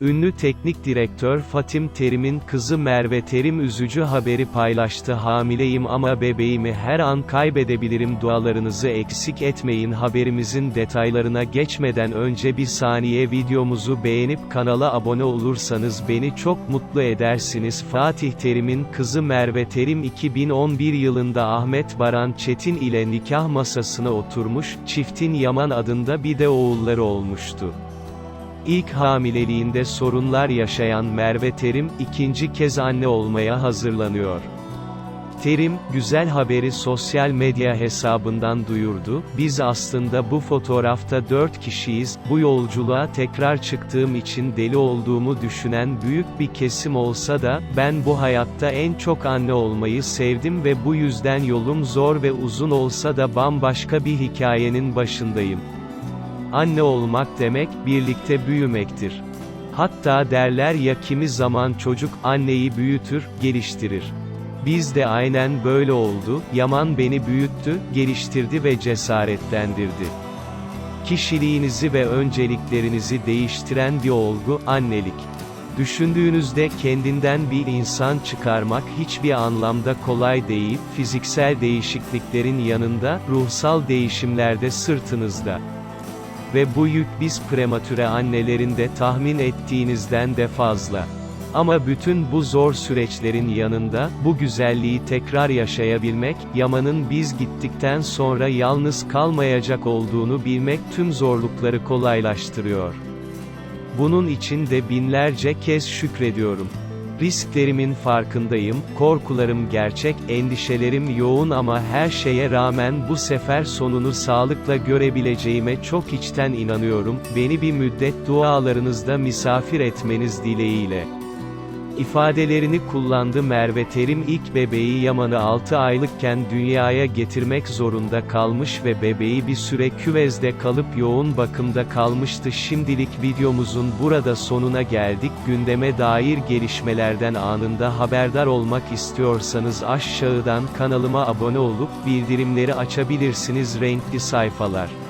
Ünlü teknik direktör Fatim Terim'in kızı Merve Terim üzücü haberi paylaştı. Hamileyim ama bebeğimi her an kaybedebilirim. Dualarınızı eksik etmeyin. Haberimizin detaylarına geçmeden önce bir saniye videomuzu beğenip kanala abone olursanız beni çok mutlu edersiniz. Fatih Terim'in kızı Merve Terim 2011 yılında Ahmet Baran Çetin ile nikah masasına oturmuş, çiftin Yaman adında bir de oğulları olmuştu. İlk hamileliğinde sorunlar yaşayan Merve Terim, ikinci kez anne olmaya hazırlanıyor. Terim, güzel haberi sosyal medya hesabından duyurdu, biz aslında bu fotoğrafta dört kişiyiz, bu yolculuğa tekrar çıktığım için deli olduğumu düşünen büyük bir kesim olsa da, ben bu hayatta en çok anne olmayı sevdim ve bu yüzden yolum zor ve uzun olsa da bambaşka bir hikayenin başındayım. Anne olmak demek, birlikte büyümektir. Hatta derler ya kimi zaman çocuk, anneyi büyütür, geliştirir. Biz de aynen böyle oldu, Yaman beni büyüttü, geliştirdi ve cesaretlendirdi. Kişiliğinizi ve önceliklerinizi değiştiren bir olgu, annelik. Düşündüğünüzde kendinden bir insan çıkarmak hiçbir anlamda kolay değil, fiziksel değişikliklerin yanında, ruhsal değişimlerde sırtınızda. Ve bu yük biz prematüre annelerin de tahmin ettiğinizden de fazla. Ama bütün bu zor süreçlerin yanında, bu güzelliği tekrar yaşayabilmek, Yaman'ın biz gittikten sonra yalnız kalmayacak olduğunu bilmek tüm zorlukları kolaylaştırıyor. Bunun için de binlerce kez şükrediyorum. Risklerimin farkındayım, korkularım gerçek, endişelerim yoğun ama her şeye rağmen bu sefer sonunu sağlıkla görebileceğime çok içten inanıyorum. Beni bir müddet dualarınızda misafir etmeniz dileğiyle ifadelerini kullandı Merve Terim ilk bebeği Yaman'ı 6 aylıkken dünyaya getirmek zorunda kalmış ve bebeği bir süre küvezde kalıp yoğun bakımda kalmıştı. Şimdilik videomuzun burada sonuna geldik. Gündeme dair gelişmelerden anında haberdar olmak istiyorsanız aşağıdan kanalıma abone olup bildirimleri açabilirsiniz renkli sayfalar.